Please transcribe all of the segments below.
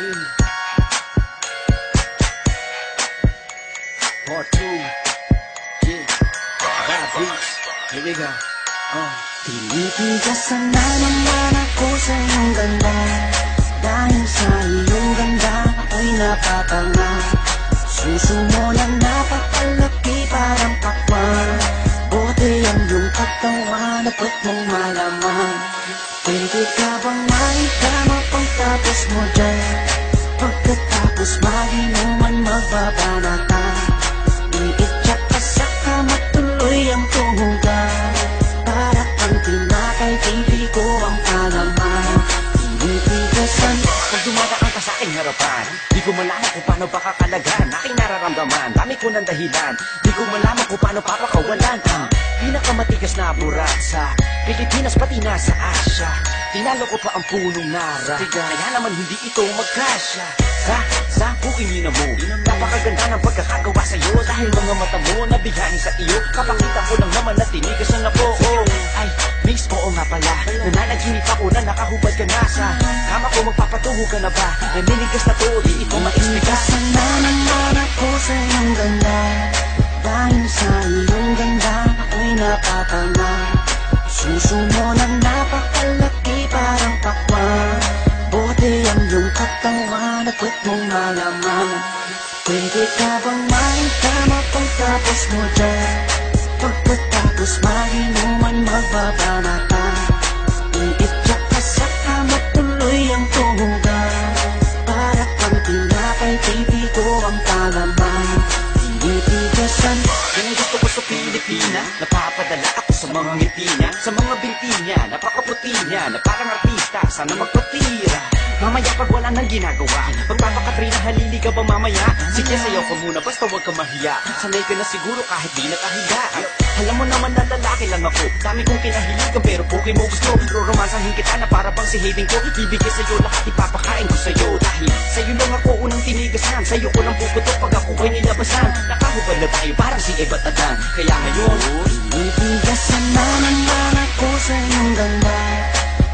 Hey. Part two. Yeah. Bad beats. Here we go. Oh. Tinitigasan na naman ako sa iyong ganda Dahil sa iyong ganda ako'y napapanga Suso mo na napakalaki parang pakwan Buti ang iyong katawan at puwet mong malaman Pwede ka bang maitama pagtapos mo dyan Pagkatapos maginuman magbabanata Iitsak ka sa kama tuloy ang tumugan Para kang tinapay, TV ko ang kalaman. Tinitigasan. Pag dumadaan ka sa aking harapan Di ko malaman kung paano pakakalagan Aking nararamdaman, dami ko ng dahilan Di ko malaman kung paano papakawalan. Ang pinakamatigas na burat sa Pilipinas pati na sa Asya. Tinalo ko pa ang punong nara. Kaya naman hindi ito magkasya. Sa, sa buking ina mo. Napakaganda ng pagkakagawa sa'yo. Dahil mga mata mo nabigayin sa iyo. Kapakita ko lang naman na tinigasan ako oh, Ay, mix oo nga pala. Nananaginip ako na nakahubad ka na sa Kama ko magpapatungo ka na ba? Naninigas na to, di ito ako'y napapanga Suso mo na napakalaki parang pakwan Buti ang iyong katawan at puwet mong malaman. Pwede ka bang maitama pagtapos mo dyan? Pagkatapos maginuman magbabanata Iitsak ka sa kama tuloy ang tumugan Para kang tinapay, TV ko ang kalaman Pilipinas Napapadala ako sa mga ngiti niya Sa mga binti niya Napakaputi niya Na parang artista Sana magpatira. Mamaya pag wala nang ginagawa Pagpapakatrina halili ka ba mamaya. Sige sayaw ka muna basta huwag ka mahiya. Sanay ka na siguro kahit di nakahiga Alam mo naman na lalaki lang ako Dami kong kinahiligan pero puki mo gusto. Roromansahin kita na para bang si Hayden ko Bibigay sa'yo lahat ipapakain ko sa'yo. Dahil sa'yo lang ako unang tinigasan Sa'yo ko lang puputok pag ako ko'y nilabasan na tayo parang si Eva at Adan Kaya ngayon Tinitigasan na naman ako sa iyong ganda.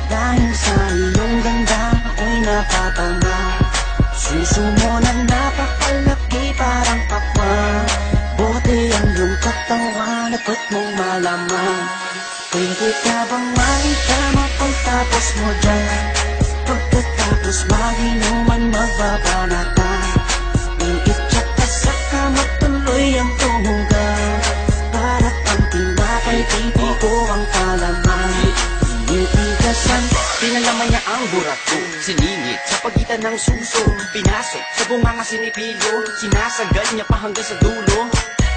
Dahil sa iyong ganda ako'y napapanga Suso mo na napakalaki parang pakwan Buti ang iyong katawan at puwet mong malaman. Pwede ka bang maitama pagtapos mo dyan Siningit sa pagitan ng suso Pinasok. Sa bunganga sinipilyo Sinasagad niya pa hanggang sa dulo.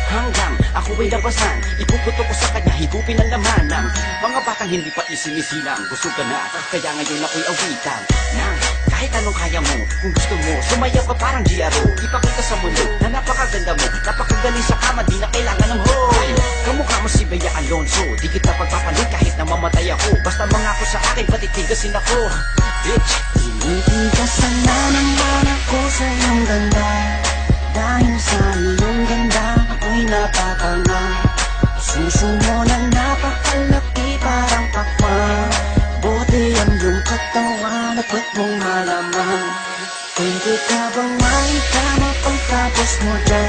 Hanggang ako ay labasan Ipuputo ko sa kanya higupin ang laman ng Mga batang hindi pa isinisilang Gusto ka na Kaya ngayon ako'y awitan. Nang kahit anong kaya mo Kung gusto mo Sumayaw ka parang GRO Ipakita sa mundo na napakaganda mo Napakagaling sa kama Di na kailangan ng hoy. Kamukha mo si Bea Alonso Di kita pagpapalit Mangako sa akin patitigasin ako. Bitch. Tinitigasan na naman ako sa iyong ganda. Dahil sa iyong ganda ako'y napapanga Suso mo na napakalaki parang pakwan Buti ang iyong katawan at puwet mong malaman. Pwede ka bang maitama pagtapos mo dyan